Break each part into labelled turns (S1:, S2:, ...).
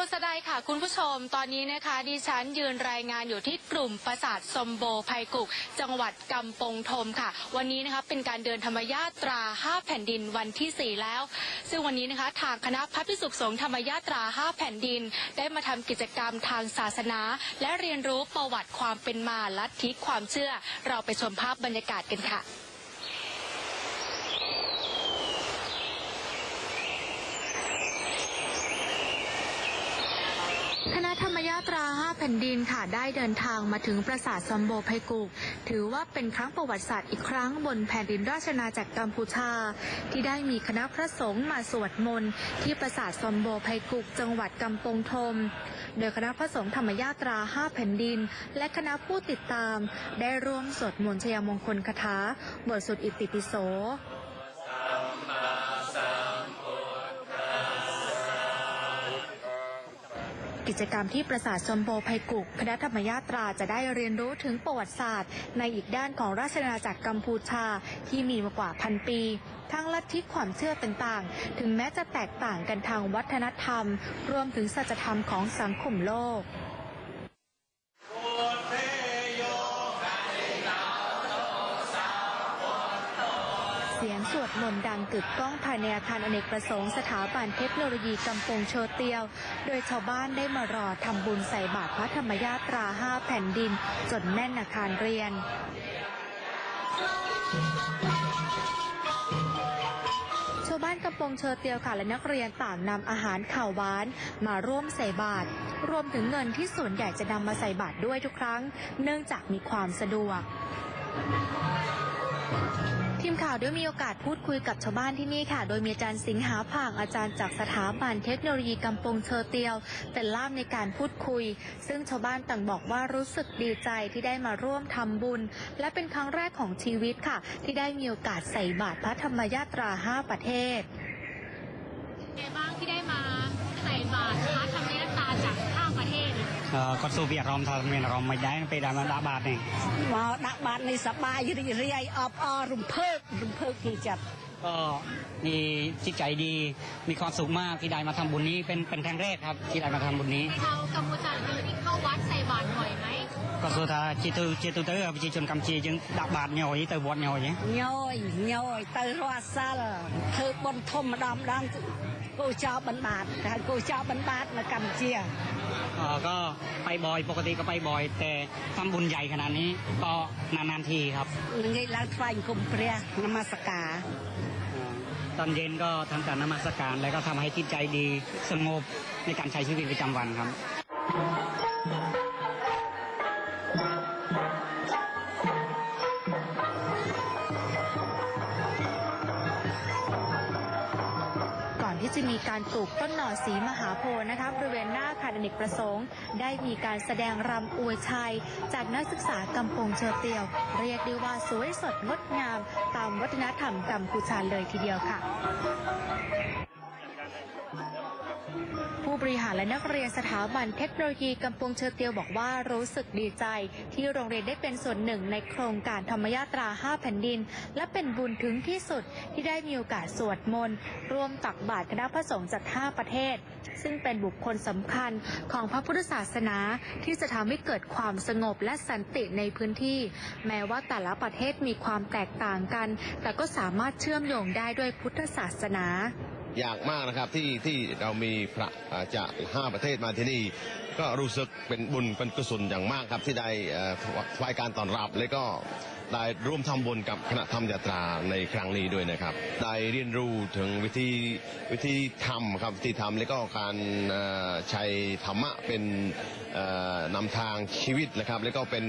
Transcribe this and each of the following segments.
S1: วัสดีค่ะ คุณผู้ชม ตอนนี้นะคะ ดิฉันยืนรายงานอยู่ที่กลุ่มปราสาทสมโบภัยกุก จังหวัดกำปงธมค่ะ วันนี้นะคะเป็นการเดินธรรมยาตรา 5 แผ่นดินวันที่ 4 แล้ว ซึ่งวันนี้นะคะทางคณะพระพิสุขสงฆ์ธรรมยาตรา 5 แผ่นดิน ได้มาทำกิจกรรมทางศาสนา และเรียนรู้ประวัติความเป็นมาลัทธิความเชื่อ เราไปชมภาพบรรยากาศกันค่ะ คณะธรรมยาตรา5แผ่นดินค่ะได้เดินทางมาถึงปราสาทซอมโบไพกุก ถือว่าเป็นครั้งประวัติศาสตร์อีกครั้งบนแผ่นดินราชอาจักรกัมพูชา ที่ได้มีคณะพระสงฆ์มาสวดมนต์ที่ปราสาทซอมโบไพกุก จังหวัดกำปงธมโดยคณะพระสงฆ์ธรรมยาตรา5แผ่นดิน และคณะผู้ติดตาม ได้ร่วมสวดมนต์ชยมงคลคาถาบทสวดอิติปิโส กิจกรรมที่ปราสาทสมโบภัยกุกคณะธรรมยาตราจะได้เรียนรู้ถึงประวัติศาสตร์ ในอีกด้านของราชอาณาจักรกัมพูชาที่มีมากว่าพันปี ทั้งลัทธิความเชื่อต่างๆ ถึงแม้จะแตกต่างกันทางวัฒนธรรม รวมถึงสัจธรรมของสังคมโลก สียงสวดมนต์ดังกึกก้องภายในอาคารอเนกประสงค์สถาบันเทคโนโลยีกำปงโชเตียว โดยชาวบ้านได้มารอทำบุญใส่บาตรพระธรรมยาตราห้าแผ่นดิน จนแน่นอาคารเรียนชาวบ้านกำปงเชอเตียวค่ะและนักเรียนต่างนำอาหารข่าวหวานมาร่วมใส่บาตรรวมถึงเงินที่ส่วนใหญ่จะนำมาใส่บาตรด้วยทุกครั้ง เนื่องจากมีความสะดวก ทีมข่าวได้มีโอกาสพูดคุยกับชาวบ้านที่นี่ค่ะ โดยมีอาจารย์สิงหาผ่างอาจารย์จากสถาบันเทคโนโลยีกำปงเชอเตียว เป็นล่ามในการพูดคุย ซึ่งชาวบ้านต่างบอกว่ารู้สึกดีใจที่ได้มาร่วมทำบุญ และเป็นครั้งแรกของชีวิตค่ะ ที่ได้มีโอกาสใส่บาตรพระธรรมยาตราห้าประเทศ
S2: ไงบ้างที่ได้มาใส่บาตรพระธรรมยตราจาก
S3: គាត់សួរពីអារម្មណ៍ថាមានអារម្មណ៍មិនដែរពេលដែលមកដាក់បាតនេះ
S4: មកដាក់បាតនេះសប្បាយរីករាយអបអររំភើបរំភើបពីចិត្ត
S3: ก็มีจิตใจดีมีความสุขมากที่ได้มาทำบุญนี้เป็นเป็นครั้งแรกครับที่ได้มาทำบุญนี้
S2: ชาวกัมพูชาเราที่เข้าวัดใส่บาตรบ่อย ย ไหม
S3: ก็សួរថាជាទូជាទូទៅប្រជាជនកម្ពុជាយើងដាក់បាតញយទៅវត្តញយហ៎
S4: ញយញយទៅរាល់សាលធ្វើបុណ្យធំម្ដងម្ដងគូចោលបិណ្ឌបាតគេហៅគូចោលបិណ្ឌបាតនៅកម្ពុជា
S3: เอ่อก็ไปบ่อยปกติก็ไปบ่อย แต่ทำบุญใหญ่ขนาดนี้ก็นานๆทีครับ
S4: នឹងនិយាយឡើងថ្វាយបង្គំព្រះនមស្ការ
S3: เอ่อตอนเย็นก็ทำการนมัสการแล้วก็ทำให้จิตใจดีสงบในการใช้ชีวิตประจำวันครับ
S1: อนที่จะมีการปลูกต้นหน่อสีมหาโพธิ์นะคะบริเวณหน้าอาคารอเนกประสงค์ ได้มีการแสดงรำอวยชัย จากนักศึกษากำปงเชอเตียว เรียกได้ว่าสวยสดงดงาม ตามวัฒนธรรมกัมพูชาเลยทีเดียวค่ะ ผู้บริหารและนักเรียนสถาบันเทคโนโลยีกำปงเชอเตียวบอกว่ารู้สึกดีใจ ที่โรงเรียนได้เป็นส่วนหนึ่งในโครงการธรรมยาตรา 5 แผ่นดิน และเป็นบุญถึงที่สุดที่ได้มีโอกาสสวดมนต์ร่วมตักบาตรคณะพระสงฆ์จาก 5 ประเทศ ซึ่งเป็นบุคคลสำคัญของพระพุทธศาสนาที่จะทำให้เกิดความสงบและสันติในพื้นที่ แม้ว่าแต่ละประเทศมีความแตกต่างกัน แต่ก็สามารถเชื่อมโยงได้ด้วยพุทธศาสนา
S5: อยากมากนะครับที่ที่เรามีพระจากห้าประเทศมาที่นี่ ก็รู้สึกเป็นบุญเป็นกุศลอย่างมากครับที่ได้ถวายการต้อนรับและก็ได้ร่วมทำบุญกับคณะธรรมยาตราในครั้งนี้ด้วยนะครับ ได้เรียนรู้ถึงวิธีวิธีทำครับวิธีทำและก็การใช้ธรรมะเป็นนำทางชีวิตนะครับ และก็เป็น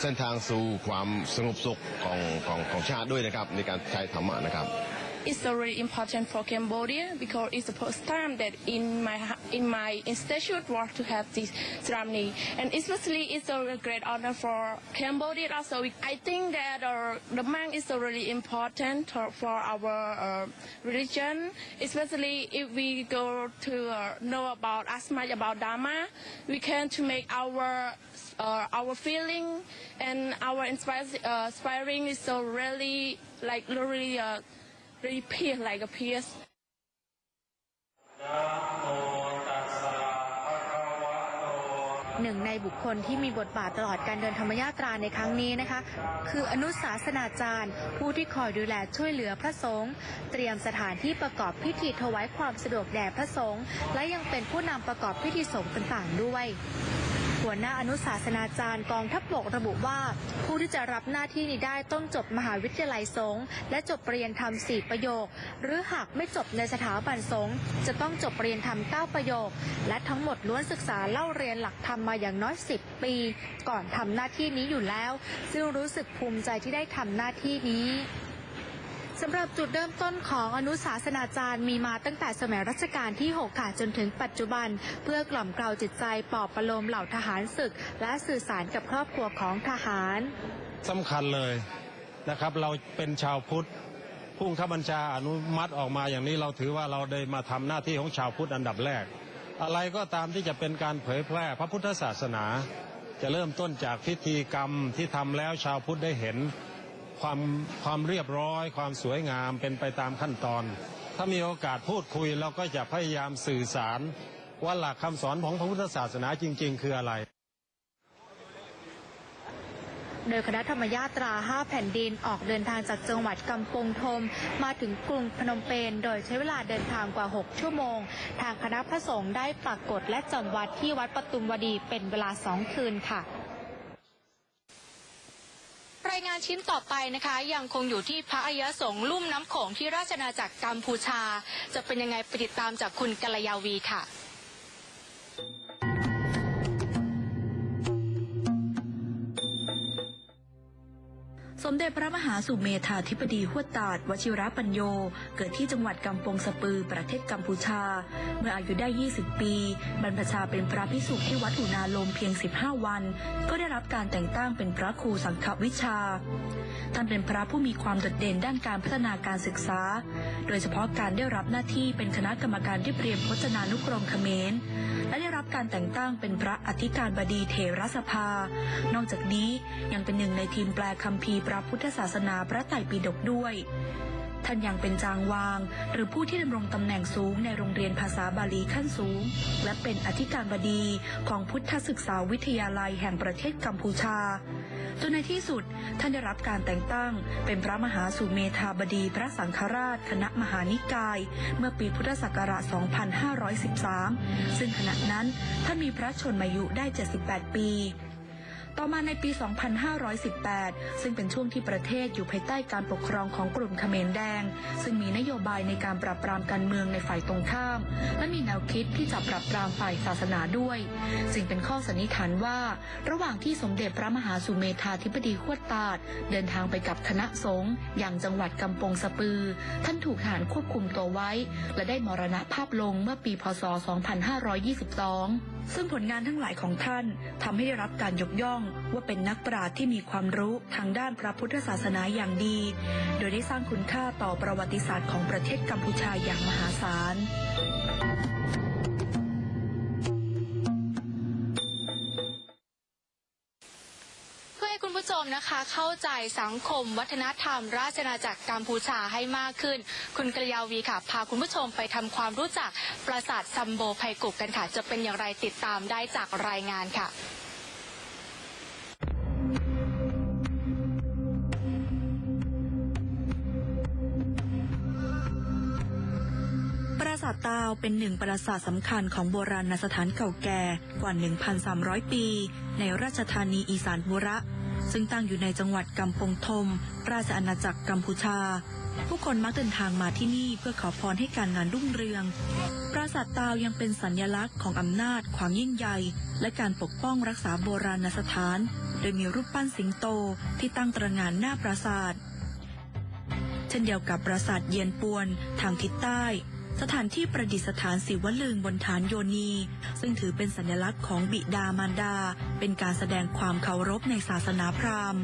S5: เส้นทางสู่ความสงบสุขของของของชาติด้วยนะครับในการใช้ธรรมะนะครับ
S6: It's very important for Cambodia because it's the first time that in my in my institute was to have this ceremony, and especially it's a great honor for Cambodia. Also, I think that uh, the monk is really important for- for our uh, religion, especially if we go to uh, know about as much about Dharma, we can to make our uh, our feeling and our inspiring, uh, inspiring is so really like really uh, really peace like a peace.
S1: หนึ่งในบุคคลที่มีบทบาทตลอดการเดินธรรมยาตราในครั้งนี้นะคะ คืออนุสาสนาจารย์ ผู้ที่คอยดูแลช่วยเหลือพระสงฆ์เตรียมสถานที่ประกอบพิธีถวายความสะดวกแด่พระสงฆ์และยังเป็นผู้นำประกอบพิธีสงฆ์ต่างๆด้วย หัวหน้าอนุศาสนาจารย์กองทัพบกระบุว่า ผู้ที่จะรับหน้าที่นี้ได้ต้องจบมหาวิทยาลัยสงฆ์และจบปริญญาธรรมสี่ประโยค หรือหากไม่จบในสถาบันสงฆ์จะต้องจบปริญญาธรรมเก้าประโยค และทั้งหมดล้วนศึกษาเล่าเรียนหลักธรรมมาอย่างน้อย10ปี ก่อนทำหน้าที่นี้อยู่แล้ว ซึ่งรู้สึกภูมิใจที่ได้ทำหน้าที่นี้ สำหรับจุดเริ่มต้นของอนุสาสนาจารย์มีมาตั้งแต่สมัยรัชกาลที่ 6 ค่ะจนถึงปัจจุบัน เพื่อกล่อมเกลาจิตใจปลอบประโลมเหล่าทหารศึก และสื่อสารกับครอบครัวของทหาร
S7: สำคัญเลยนะครับเราเป็นชาวพุทธผู้บังคับบัญชาอนุมัติออกมาอย่างนี้เราถือว่าเราได้มาทำหน้าที่ของชาวพุทธอันดับแรก อะไรก็ตามที่จะเป็นการเผยแพร่พระพุทธศาสนา จะเริ่มต้นจากพิธีกรรมที่ทำแล้วชาวพุทธได้เห็น ความความเรียบร้อย ความสวยงามเป็นไปตามขั้นตอน ถ้ามีโอกาสพูดคุยเราก็จะพยายามสื่อสาร ว่าหลักคำสอนของพระพุทธศาสนาจริง ๆ คืออะไร
S1: โดยคณะธรรมญาตรา 5 แผ่นดินออกเดินทางจากจังหวัดกำปงธมมาถึงกรุงพนมเปญ โดยใช้เวลาเดินทางกว่า 6 ชั่วโมง ทางคณะพระสงฆ์ได้ปรากฏและจำวัดที่วัดปทุมวดีเป็นเวลา 2 คืนค่ะ รายงานชิ้นต่อไปนะคะ ยังคงอยู่ที่พระอายสงฆ์ลุ่มน้ำโขงที่ราชนาณาจักรกัมพูชา จะเป็นยังไงไปติดตามจากคุณกัลยาวีค่ะ
S8: มเด็จพระมหาสุเมธาธิบดีหวดตาดวชิระปัญโย เกิดที่จังหวัดกำปงสปือ ประเทศกัมพูชา เมื่ออายุได้ 20 ปี บรรพชาเป็นพระพิสุที่วัดอุณาลมเพียง 15 วัน ก็ได้รับการแต่งตั้งเป็นพระครูสังฆวิชา ท่านเป็นพระผู้มีความโดดเด่นด้านการพัฒนาการศึกษา โดยเฉพาะการได้รับหน้าที่เป็นคณะกรรมการที่เรียมพจนานุกรมเขมร และได้รับการแต่งตั้งเป็นพระอธิการบดีเทรสภา นอกจากนี้ยังเป็นหนึ่งในทีมแปลคัมภีร์พระพุทธศาสนาพระไตรปิฎกด้วยท่านยังเป็นจางวาง หรือผู้ที่ดำรงตำแหน่งสูงในโรงเรียนภาษาบาลีขั้นสูง และเป็นอธิการบดีของพุทธศึกษาวิทยาลัยแห่งประเทศกัมพูชา จนในที่สุดท่านได้รับการแต่งตั้ง เป็นพระมหาสุเมธาบดีพระสังฆราช คณะมหานิกาย เมื่อปีพุทธศักราช 2513 ซึ่งขณะนั้นท่านมีพระชนมายุได้ 78 ปี ต่อมาในปี 2518 ซึ่งเป็นช่วงที่ประเทศอยู่ภายใต้การปกครองของกลุ่มเขมรแดง ซึ่งมีนโยบายในการปราบปรามการเมืองในฝ่ายตรงข้าม และมีแนวคิดที่จะปราบปรามฝ่ายศาสนาด้วยซึ่งเป็นข้อสันนิษฐานว่า ระหว่างที่สมเด็จพระมหาสุเมธาธิบดีขวดตาด เดินทางไปกับคณะสงฆ์อย่างจังหวัดกำปงสปือ ท่านถูกทหารควบคุมตัวไว้ และได้มรณภาพลงเมื่อปีพศ 2522ซึ่งผลงานทั้งหลายของท่านทำให้ได้รับการยกย่อง ว่าเป็นนักปราชญ์ที่มีความรู้ทางด้านพระพุทธศาสนาอย่างดี โดยได้สร้างคุณค่าต่อประวัติศาสตร์ของประเทศกัมพูชาอย่างมหาศาล
S1: นะคะเข้าใจสังคม วัฒนธรรม ราชอาจักรกัมพูชาให้มากขึ้น คุณกระยาวีค่ะ พาคุณผู้ชมไปทำความรู้จักปราสาทซัมโบไพกุกกันค่ะ จะเป็นอย่างไรติดตามได้จากรายงานค่ะ
S8: ปราสาทตาวเป็นหนึ่งปราสาทสำคัญของโบราณสถานเก่าแก่กว่า 1,300 ปี ในราชธานีอีสานบุระ ซึ่งตั้งอยู่ในจังหวัดกำปงธมราชอาณาจักรกัมพูชา ผู้คนมักเดินทางมาที่นี่เพื่อขอพรให้การงานรุ่งเรือง ปราสาทตาวยังเป็นสัญลักษณ์ของอำนาจ ความยิ่งใหญ่ และการปกป้องรักษาโบราณสถาน โดยมีรูปปั้นสิงโตที่ตั้งตระงานหน้าปราสาท เช่นเดียวกับปราสาทเยียนปวนทางทิศใต้ สถานที่ประดิษฐานศิวลึงบนฐานโยนี ซึ่งถือเป็นสัญลักษณ์ของบิดามารดา เป็นการแสดงความเคารพในศาสนาพราหมณ์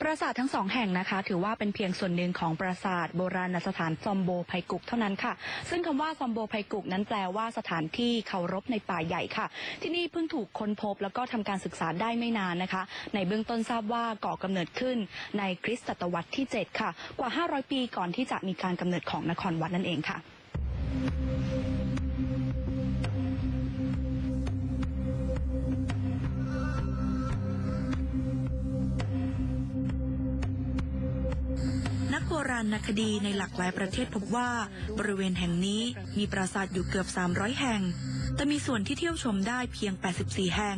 S8: ปราสาททั้งสองแห่งนะคะ ถือว่าเป็นเพียงส่วนหนึ่งของปราสาทโบราณสถานซอมโบไพกุกเท่านั้นค่ะ ซึ่งคำว่าซอมโบไพกุกนั้นแปลว่าสถานที่เคารพในป่าใหญ่ค่ะ ที่นี่เพิ่งถูกค้นพบแล้วก็ทำการศึกษาได้ไม่นานนะคะ ในเบื้องต้นทราบว่าก่อกำเนิดขึ้นในคริสตศตวรรษที่ 7 ค่ะ กว่า 500 ปีก่อนที่จะมีการกำเนิดของนครวัดนั่นเองค่ะ ราณคดีในหลากหลายประเทศพบว่าบริเวณแห่งนี้มีปราสาทอยู่เกือบ 300 แห่ง แต่มีส่วนที่เที่ยวชมได้เพียง 84 แห่ง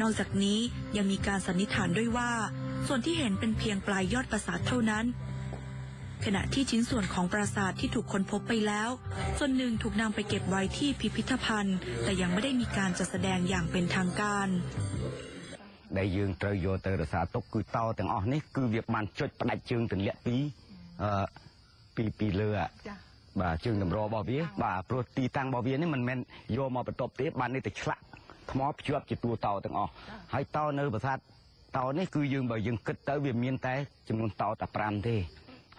S8: นอกจากนี้ยังมีการสันนิษฐานด้วยว่า ส่วนที่เห็นเป็นเพียงปลายยอดปราสาทเท่านั้น ขณะที่ชิ้นส่วนของปราสาทที่ถูกค้นพบไปแล้ว ส่วนหนึ่งถูกนำไปเก็บไว้ที่พิพิธภัณฑ์ แต่ยังไม่ได้มีการจัดแสดงอย่างเป็นทางการ
S9: ដែលយើងត្រូវយកទៅរក្សាទុកគឺតោទាំងអស់នេះគឺវាបានចុចផ្ដាច់ជើងទម្លាក់ពី អឺពីពីលើอะបាទជើងតម្ររបស់វា បាទព្រោះទីតាំងរបស់វានេះមិនមែនយកមកបន្ទប់ទេបាននេះទៅឆ្លាក់ថ្មភ្ជាប់ជាតួតោទាំងអស់ហើយតោនៅប្រាសាទតោនេះគឺយើងបើយើងគិតទៅវាមានតែចំនួនតោតែ5ទេ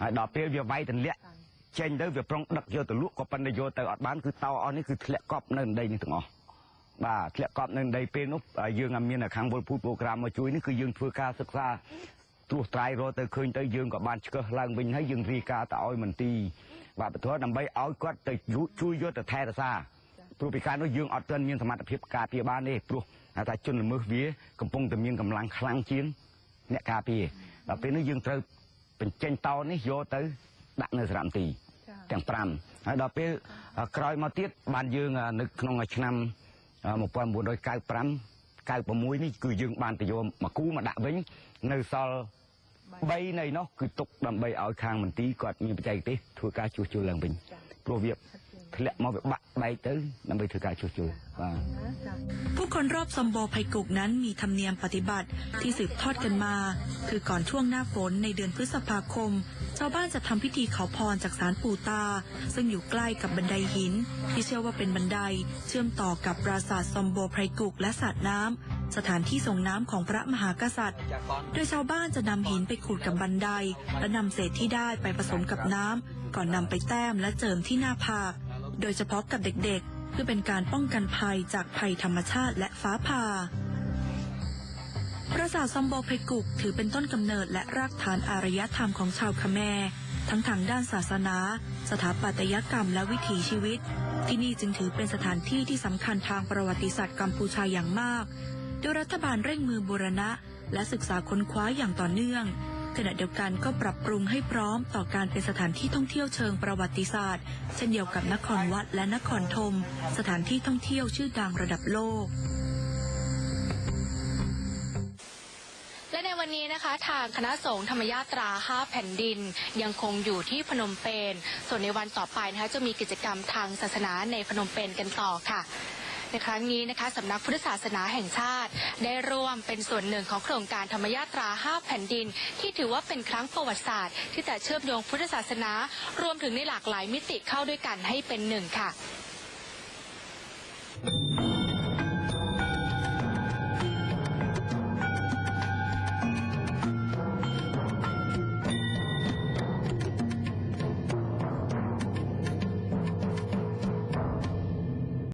S9: ហើយដល់ពេលវាវាយទម្លាក់ចេញទៅវាប្រុងដឹកយកទៅលក់ក៏ប៉ុន្តែយកទៅអត់បានគឺតោអស់នេះគឺធ្លាក់កប់នៅដីនេះទាំងអស់បាទធ្លាក់កប់នៅដីពេលនោះយើងអត់មានខាងវល់ពូតប្រូក្រាមមកជួយនេះគឺយើងធ្វើការសិក្សា ត្រួសត្រាយរកទៅឃើញទៅយើងក៏បានឆ្កឹះឡើងវិញហើយយើងរីការទៅឲ្យមន្ទីរបាទបន្ទាប់ដើម្បីឲ្យគាត់ទៅជួយយកទៅថែរក្សាព្រោះពីការនោះយើងអត់ទាន់មានសមត្ថភាពការពារបានទេព្រោះហៅថាជនល្មើសវាកំពុងតែមានកម្លាំងខ្លាំងជាងអ្នកការពារដល់ពេលនោះយើងត្រូវបញ្ចេញតោនេះយកទៅដាក់នៅសារមន្ទីរទាំង5ហើយដល់ពេលក្រោយមកទៀតបានយើងនៅក្នុងឆ្នាំ1995 96នេះគឺយើងបានទៅយកមកគូមកដាក់វិញនៅសល់ ใบในนคือตกดํใบเอาคางมันตีกอดมีปัจจัยติถือการช่ช่วรองเป็นกลัเวียบแลมาแบบใบเต้นำไปถือการช่ช่
S8: ผู้คนรอบสมโบภัยกุกนั้นมีธรรมเนียมปฏิบัติที่สืบทอดกันมา คือก่อนช่วงหน้าฝนในเดือนพฤษภาคม ชาวบ้านจะทำพิธีขอพรจากศาลปู่ตา ซึ่งอยู่ใกล้กับบันไดหิน ที่เชื่อว่าเป็นบันไดเชื่อมต่อกับปราสาทสมโบภัยกุกและสระน้ำ สถานที่ส่งน้ำของพระมหากษัตริย์ โดยชาวบ้านจะนำหินไปขูดกับบันได และนำเศษที่ได้ไปผสมกับน้ำก่อนนำไปแต้มและเจิมที่หน้าผาก โดยเฉพาะกับเด็กๆ เพื่อเป็นการป้องกันภัยจากภัยธรรมชาติและฟ้าผ่าปราสาทซอมโบเพกุกถือเป็นต้นกำเนิดและรากฐานอารยธรรมของชาวคาแมทั้งทางด้านศาสนา สถาปัตยกรรมและวิถีชีวิต ที่นี่จึงถือเป็นสถานที่ที่สำคัญทางประวัติศาสตร์กัมพูชาอย่างมาก โดยรัฐบาลเร่งมือบูรณะ และศึกษาค้นคว้าอย่างต่อเนื่อง ขณะเดียวกันก็ปรับปรุงให้พร้อมต่อการเป็นสถานที่ท่องเที่ยวเชิงประวัติศาสตร์ เช่นเดียวกับนครวัดและนครธมสถานที่ท่องเที่ยวชื่อดังระดับโลก
S1: และในวันนี้นะคะทางคณะสงฆ์ธรรมยาตรา 5 แผ่นดิน ยังคงอยู่ที่พนมเปญ ส่วนในวันต่อไปนะคะจะมีกิจกรรมทางศาสนาในพนมเปญกันต่อค่ะ ในครั้งนี้นะคะสำนักพุทธศาสนาแห่งชาติ ได้ร่วมเป็นส่วนหนึ่งของโครงการธรรมยาตรา 5 แผ่นดิน ที่ถือว่าเป็นครั้งประวัติศาสตร์ ที่จะเชื่อมโยงพุทธศาสนา รวมถึงในหลากหลายมิติเข้าด้วยกันให้เป็นหนึ่งค่ะ